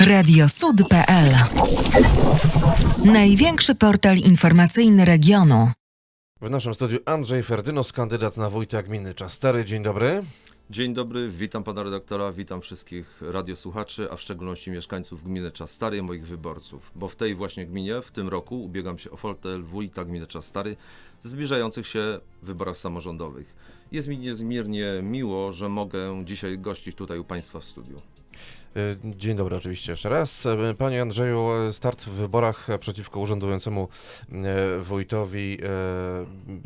Radiosud.pl Największy portal informacyjny regionu. W naszym studiu Andrzej Ferdynos, kandydat na wójta gminy Czastery. Dzień dobry. Dzień dobry, witam pana redaktora, witam wszystkich radiosłuchaczy, a w szczególności mieszkańców gminy Czastary i moich wyborców, bo w tej właśnie gminie w tym roku ubiegam się o fotel wójta gminy Czastary w zbliżających się wyborach samorządowych. Jest mi niezmiernie miło, że mogę dzisiaj gościć tutaj u państwa w studiu. E, Dzień dobry oczywiście jeszcze raz. E, Panie Andrzeju, start w wyborach przeciwko urzędującemu e, wójtowi.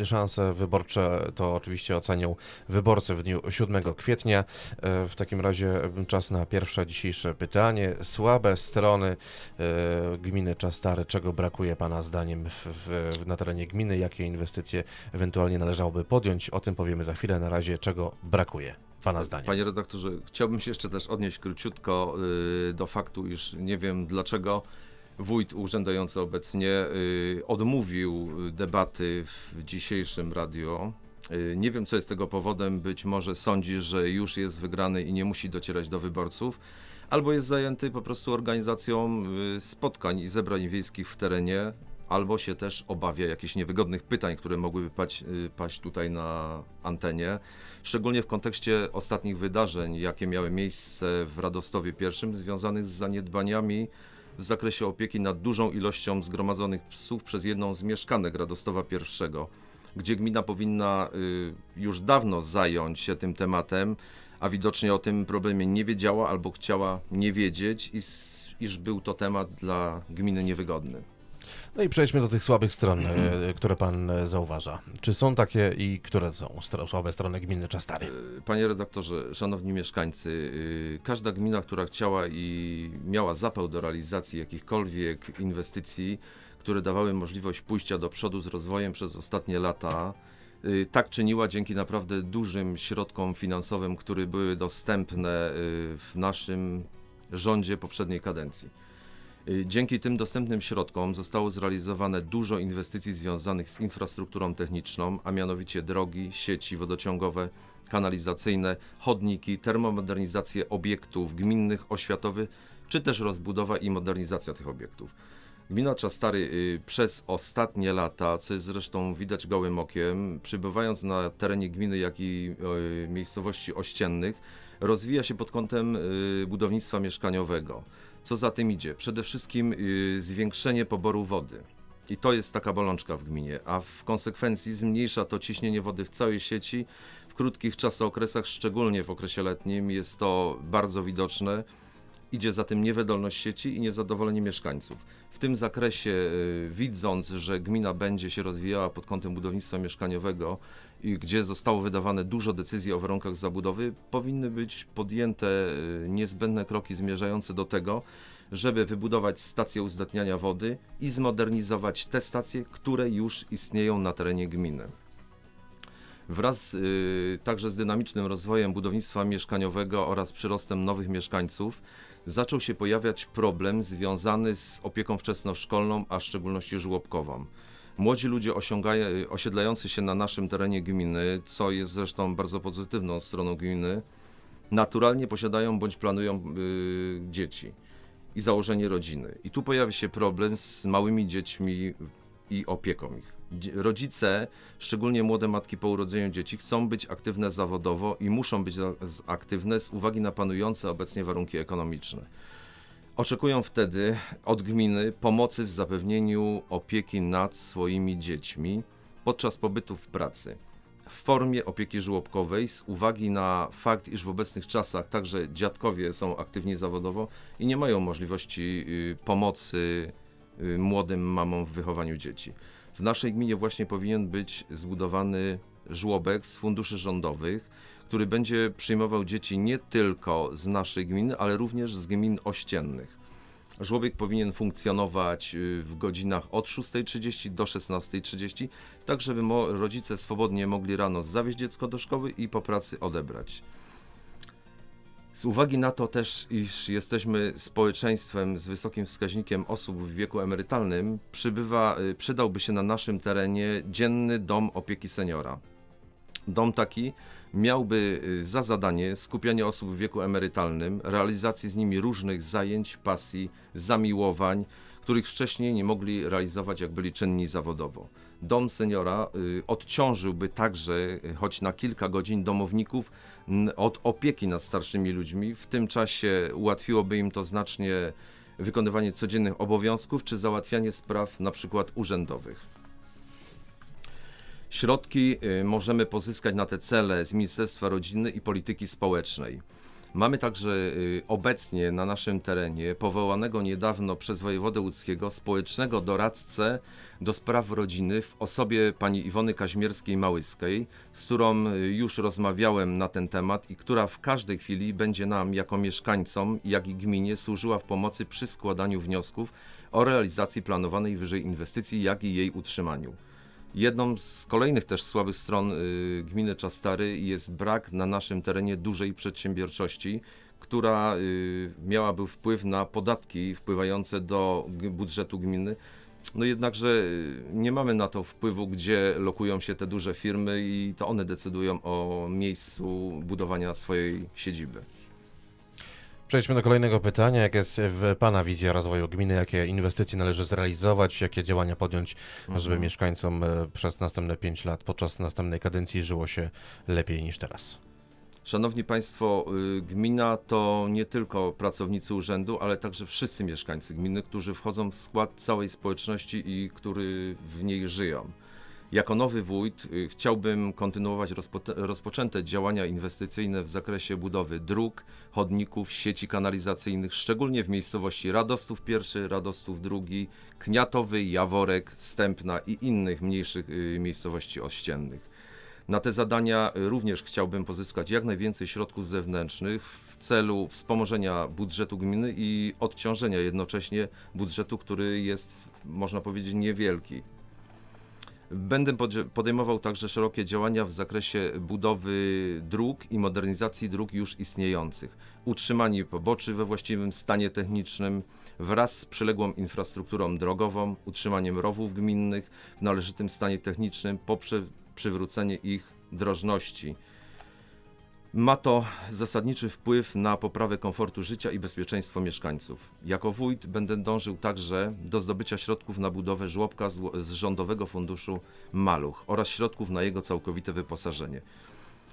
Szanse wyborcze to oczywiście ocenią wyborcy w dniu 7 kwietnia. W takim razie czas na pierwsze dzisiejsze pytanie. Słabe strony gminy Czastary. Czego brakuje Pana zdaniem w, w, na terenie gminy? Jakie inwestycje ewentualnie należałoby podjąć? O tym powiemy za chwilę. Na razie czego brakuje Pana zdaniem? Panie redaktorze, chciałbym się jeszcze też odnieść króciutko y, do faktu, iż nie wiem dlaczego wójt urzędujący obecnie y, odmówił debaty w dzisiejszym radio. Y, Nie wiem, co jest tego powodem. Być może sądzi, że już jest wygrany i nie musi docierać do wyborców, albo jest zajęty po prostu organizacją y, spotkań i zebrań wiejskich w terenie, albo się też obawia jakichś niewygodnych pytań, które mogłyby paść, y, paść tutaj na antenie. Szczególnie w kontekście ostatnich wydarzeń, jakie miały miejsce w Radostowie I, związanych z zaniedbaniami w zakresie opieki nad dużą ilością zgromadzonych psów przez jedną z mieszkanek Radostowa I, gdzie gmina powinna y, już dawno zająć się tym tematem, a widocznie o tym problemie nie wiedziała albo chciała nie wiedzieć, iż, iż był to temat dla gminy niewygodny. No i przejdźmy do tych słabych stron, e, które pan e, zauważa. Czy są takie i które są słabe strony gminy Czastary? Panie redaktorze, szanowni mieszkańcy, każda gmina, która chciała i miała zapał do realizacji jakichkolwiek inwestycji, które dawały możliwość pójścia do przodu z rozwojem przez ostatnie lata, tak czyniła dzięki naprawdę dużym środkom finansowym, które były dostępne w naszym rządzie poprzedniej kadencji. Y, Dzięki tym dostępnym środkom zostało zrealizowane dużo inwestycji związanych z infrastrukturą techniczną, a mianowicie drogi, sieci wodociągowe, kanalizacyjne, chodniki, termomodernizację obiektów gminnych, oświatowych, czy też rozbudowa i modernizacja tych obiektów. Gmina Czastary y, przez ostatnie lata, co jest zresztą widać gołym okiem, przybywając na terenie gminy, jak i y, miejscowości ościennych, rozwija się pod kątem budownictwa mieszkaniowego. Co za tym idzie? Przede wszystkim y, zwiększenie poboru wody. I to jest taka bolączka w gminie, a w konsekwencji zmniejsza to ciśnienie wody w całej sieci. W krótkich czasookresach, szczególnie w okresie letnim, jest to bardzo widoczne. Idzie za tym niewydolność sieci i niezadowolenie mieszkańców. W tym zakresie, y, widząc, że gmina będzie się rozwijała pod kątem budownictwa mieszkaniowego, i gdzie zostało wydawane dużo decyzji o warunkach zabudowy, powinny być podjęte y, niezbędne kroki zmierzające do tego, żeby wybudować stacje uzdatniania wody i zmodernizować te stacje, które już istnieją na terenie gminy. Wraz y, także z dynamicznym rozwojem budownictwa mieszkaniowego oraz przyrostem nowych mieszkańców zaczął się pojawiać problem związany z opieką wczesnoszkolną, a w szczególności żłobkową. Młodzi ludzie osiągają, osiedlający się na naszym terenie gminy, co jest zresztą bardzo pozytywną stroną gminy, naturalnie posiadają bądź planują y, dzieci i założenie rodziny. I tu pojawia się problem z małymi dziećmi i opieką ich. Rodzice, szczególnie młode matki po urodzeniu dzieci, chcą być aktywne zawodowo i muszą być aktywne z uwagi na panujące obecnie warunki ekonomiczne. Oczekują wtedy od gminy pomocy w zapewnieniu opieki nad swoimi dziećmi podczas pobytu w pracy w formie opieki żłobkowej z uwagi na fakt, iż w obecnych czasach także dziadkowie są aktywni zawodowo i nie mają możliwości y, pomocy y, młodym mamom w wychowaniu dzieci. W naszej gminie właśnie powinien być zbudowany żłobek z funduszy rządowych, który będzie przyjmował dzieci nie tylko z naszej gminy, ale również z gmin ościennych. Żłobek powinien funkcjonować y, w godzinach od 6.30 do 16.30, tak żeby rodzice swobodnie mogli rano zawieźć dziecko do szkoły i po pracy odebrać. Z uwagi na to też, iż jesteśmy społeczeństwem z wysokim wskaźnikiem osób w wieku emerytalnym, przybywa, y, przydałby się na naszym terenie dzienny dom opieki seniora. Dom taki miałby y, za zadanie skupianie osób w wieku emerytalnym, realizacji z nimi różnych zajęć, pasji, zamiłowań, których wcześniej nie mogli realizować, jak byli czynni zawodowo. Dom seniora y, odciążyłby także, y, choć na kilka godzin, domowników od opieki nad starszymi ludźmi. W tym czasie ułatwiłoby im to znacznie wykonywanie codziennych obowiązków czy załatwianie spraw na przykład urzędowych. Środki y, możemy pozyskać na te cele z Ministerstwa Rodziny i Polityki Społecznej. Mamy także y, obecnie na naszym terenie powołanego niedawno przez wojewodę łódzkiego społecznego doradcę do spraw rodziny w osobie pani Iwony Kaźmierskiej-Małyskiej, z którą y, już rozmawiałem na ten temat i która w każdej chwili będzie nam jako mieszkańcom, jak i gminie służyła w pomocy przy składaniu wniosków o realizacji planowanej wyżej inwestycji, jak i jej utrzymaniu. Jedną z kolejnych też słabych stron y, gminy Czastary jest brak na naszym terenie dużej przedsiębiorczości, która y, miałaby wpływ na podatki wpływające do budżetu gminy. No jednakże y, nie mamy na to wpływu, gdzie lokują się te duże firmy i to one decydują o miejscu budowania swojej siedziby. Przejdźmy do kolejnego pytania. Jak jest w Pana wizja rozwoju gminy? Jakie inwestycje należy zrealizować? Jakie działania podjąć, żeby mieszkańcom e, przez następne 5 lat, podczas następnej kadencji żyło się lepiej niż teraz? Szanowni Państwo, y, gmina to nie tylko pracownicy urzędu, ale także wszyscy mieszkańcy gminy, którzy wchodzą w skład całej społeczności i którzy w niej żyją. Jako nowy wójt y, chciałbym kontynuować rozpo- rozpoczęte działania inwestycyjne w zakresie budowy dróg, chodników, sieci kanalizacyjnych, szczególnie w miejscowości Radostów I, Radostów II, Kniatowy, Jaworek, Stępna i innych mniejszych y, miejscowości ościennych. Na te zadania y, również chciałbym pozyskać jak najwięcej środków zewnętrznych w celu wspomożenia budżetu gminy i odciążenia jednocześnie budżetu, który jest, można powiedzieć, niewielki. Będę podejmował także szerokie działania w zakresie budowy dróg i modernizacji dróg już istniejących, utrzymanie poboczy we właściwym stanie technicznym wraz z przyległą infrastrukturą drogową, utrzymaniem rowów gminnych w należytym stanie technicznym poprzez przywrócenie ich drożności. Ma to zasadniczy wpływ na poprawę komfortu życia i bezpieczeństwo mieszkańców. Jako wójt będę dążył także do zdobycia środków na budowę żłobka z, z Rządowego Funduszu Maluch oraz środków na jego całkowite wyposażenie.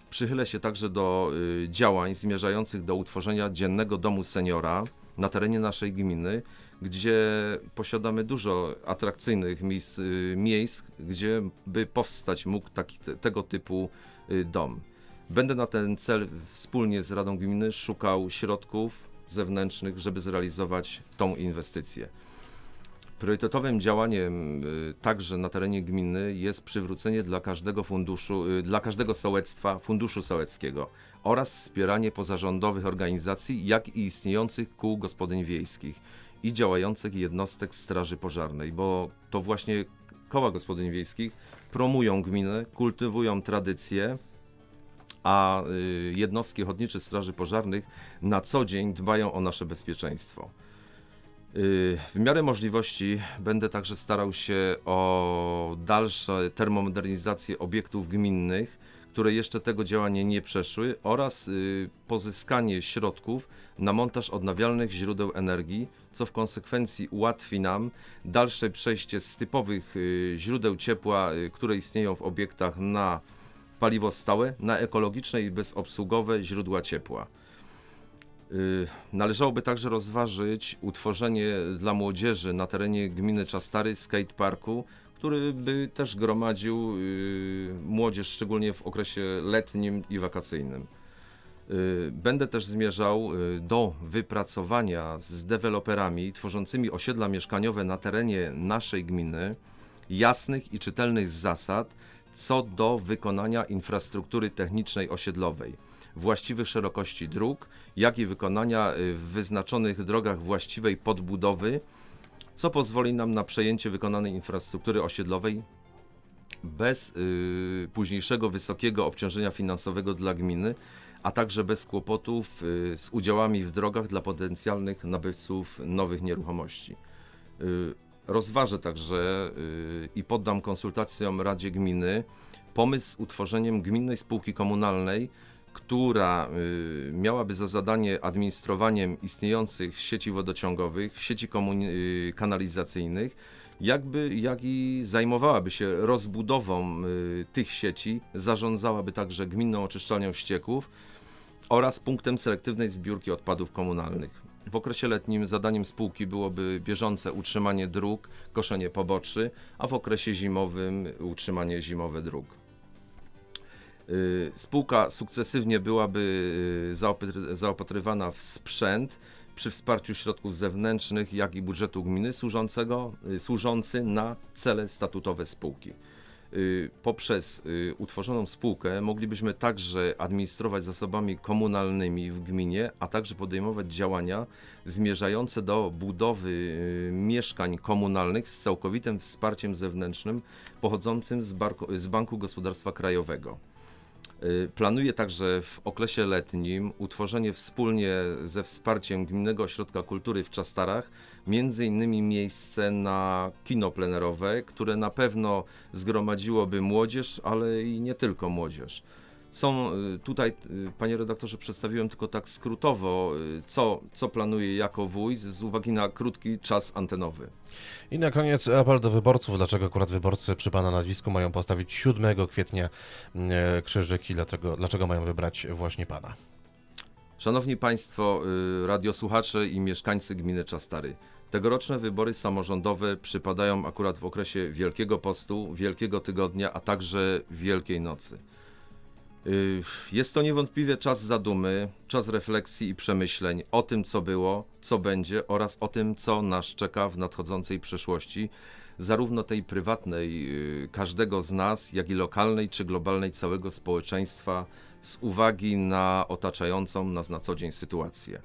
Przychylę się także do y, działań zmierzających do utworzenia dziennego domu seniora na terenie naszej gminy, gdzie posiadamy dużo atrakcyjnych miejsc, y, miejsc gdzie by powstać mógł taki, te, tego typu y, dom. Będę na ten cel wspólnie z Radą Gminy szukał środków zewnętrznych, żeby zrealizować tą inwestycję. Priorytetowym działaniem y, także na terenie gminy jest przywrócenie dla każdego funduszu, y, dla każdego sołectwa funduszu sołeckiego oraz wspieranie pozarządowych organizacji, jak i istniejących kół gospodyń wiejskich i działających jednostek straży pożarnej, bo to właśnie koła gospodyń wiejskich promują gminę, kultywują tradycje, a y, jednostki ochotnicze straży pożarnych na co dzień dbają o nasze bezpieczeństwo. Y, W miarę możliwości będę także starał się o dalsze termomodernizację obiektów gminnych, które jeszcze tego działania nie przeszły oraz y, pozyskanie środków na montaż odnawialnych źródeł energii, co w konsekwencji ułatwi nam dalsze przejście z typowych źródeł ciepła, które istnieją w obiektach na paliwo stałe, na ekologiczne i bezobsługowe źródła ciepła. Y, Należałoby także rozważyć utworzenie dla młodzieży na terenie gminy Czastary skateparku, który by też gromadził y, młodzież, szczególnie w okresie letnim i wakacyjnym. Y, Będę też zmierzał do wypracowania z deweloperami tworzącymi osiedla mieszkaniowe na terenie naszej gminy jasnych i czytelnych zasad co do wykonania infrastruktury technicznej osiedlowej, właściwych szerokości dróg, jak i wykonania y, w wyznaczonych drogach właściwej podbudowy, co pozwoli nam na przejęcie wykonanej infrastruktury osiedlowej bez y, późniejszego wysokiego obciążenia finansowego dla gminy, a także bez kłopotów y, z udziałami w drogach dla potencjalnych nabywców nowych nieruchomości. Y, rozważę także y, i poddam konsultacjom Radzie Gminy pomysł z utworzeniem gminnej spółki komunalnej, która y, miałaby za zadanie administrowaniem istniejących sieci wodociągowych, sieci y, kanalizacyjnych, jakby, jak i zajmowałaby się rozbudową tych sieci, zarządzałaby także gminną oczyszczalnią ścieków oraz punktem selektywnej zbiórki odpadów komunalnych. W okresie letnim zadaniem spółki byłoby bieżące utrzymanie dróg, koszenie poboczy, a w okresie zimowym utrzymanie zimowe dróg. Y, Spółka sukcesywnie byłaby y, zaopatry- zaopatrywana w sprzęt przy wsparciu środków zewnętrznych, jak i budżetu gminy służącego, y, służący na cele statutowe spółki. Y, Poprzez y, utworzoną spółkę moglibyśmy także administrować zasobami komunalnymi w gminie, a także podejmować działania zmierzające do budowy y, mieszkań komunalnych z całkowitym wsparciem zewnętrznym pochodzącym z, Banku Gospodarstwa Krajowego. Y, Planuje także w okresie letnim utworzenie wspólnie ze wsparciem Gminnego Ośrodka Kultury w Czastarach między innymi miejsce na kino plenerowe, które na pewno zgromadziłoby młodzież, ale i nie tylko młodzież. Są y, tutaj, y, panie redaktorze, przedstawiłem tylko tak skrótowo, y, co, co planuję jako wójt z uwagi na krótki czas antenowy. I na koniec apel do wyborców. Dlaczego akurat wyborcy przy Pana nazwisku mają postawić 7 kwietnia e, krzyżyk i dlatego, dlaczego mają wybrać właśnie Pana? Szanowni Państwo, radiosłuchacze i mieszkańcy gminy Czastary. Tegoroczne wybory samorządowe przypadają akurat w okresie Wielkiego Postu, Wielkiego Tygodnia, a także Wielkiej Nocy. Y, Jest to niewątpliwie czas zadumy, czas refleksji i przemyśleń o tym, co było, co będzie oraz o tym, co nas czeka w nadchodzącej przyszłości, zarówno tej prywatnej y, każdego z nas, jak i lokalnej czy globalnej całego społeczeństwa, z uwagi na otaczającą nas na co dzień sytuację.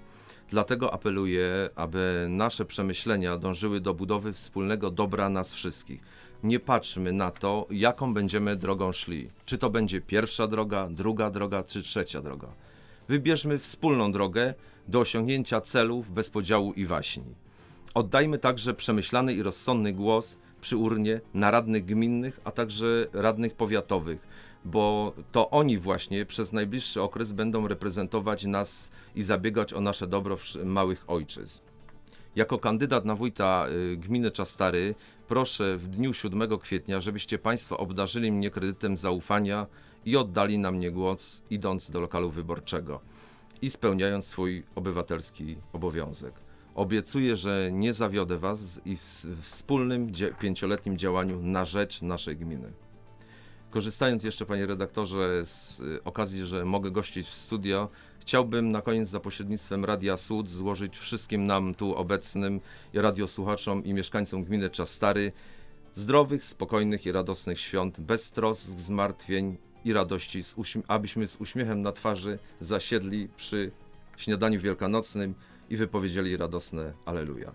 Dlatego apeluję, aby nasze przemyślenia dążyły do budowy wspólnego dobra nas wszystkich. Nie patrzmy na to, jaką będziemy drogą szli. Czy to będzie pierwsza droga, druga droga, czy trzecia droga. Wybierzmy wspólną drogę do osiągnięcia celów bez podziału i waśni. Oddajmy także przemyślany i rozsądny głos przy urnie na radnych gminnych, a także radnych powiatowych, bo to oni właśnie przez najbliższy okres będą reprezentować nas i zabiegać o nasze dobro małych ojczyzn. Jako kandydat na wójta y, gminy Czastary proszę w dniu 7 kwietnia, żebyście Państwo obdarzyli mnie kredytem zaufania i oddali na mnie głos, idąc do lokalu wyborczego i spełniając swój obywatelski obowiązek. Obiecuję, że nie zawiodę Was i w wspólnym pięcioletnim działaniu na rzecz naszej gminy. Korzystając jeszcze, panie redaktorze, z y, okazji, że mogę gościć w studio, chciałbym na koniec za pośrednictwem Radia Sud złożyć wszystkim nam tu obecnym i radiosłuchaczom i mieszkańcom gminy Czastary zdrowych, spokojnych i radosnych świąt, bez trosk, zmartwień i radości, z abyśmy z uśmiechem na twarzy zasiedli przy śniadaniu wielkanocnym i wypowiedzieli radosne Aleluja.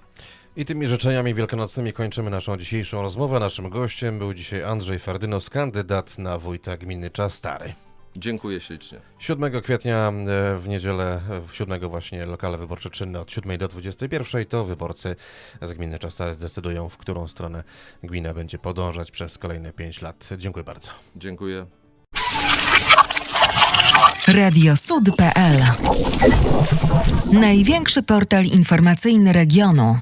I tymi życzeniami wielkanocnymi kończymy naszą dzisiejszą rozmowę. Naszym gościem był dzisiaj Andrzej Fardynos, kandydat na wójta gminy Czastary. Dziękuję ślicznie. 7 kwietnia e, w niedzielę, w 7 właśnie lokale wyborcze czynne od 7 do 21 to wyborcy z gminy Czastary zdecydują, w którą stronę gmina będzie podążać przez kolejne 5 lat. Dziękuję bardzo. Dziękuję. Radiosud.pl Największy portal informacyjny regionu.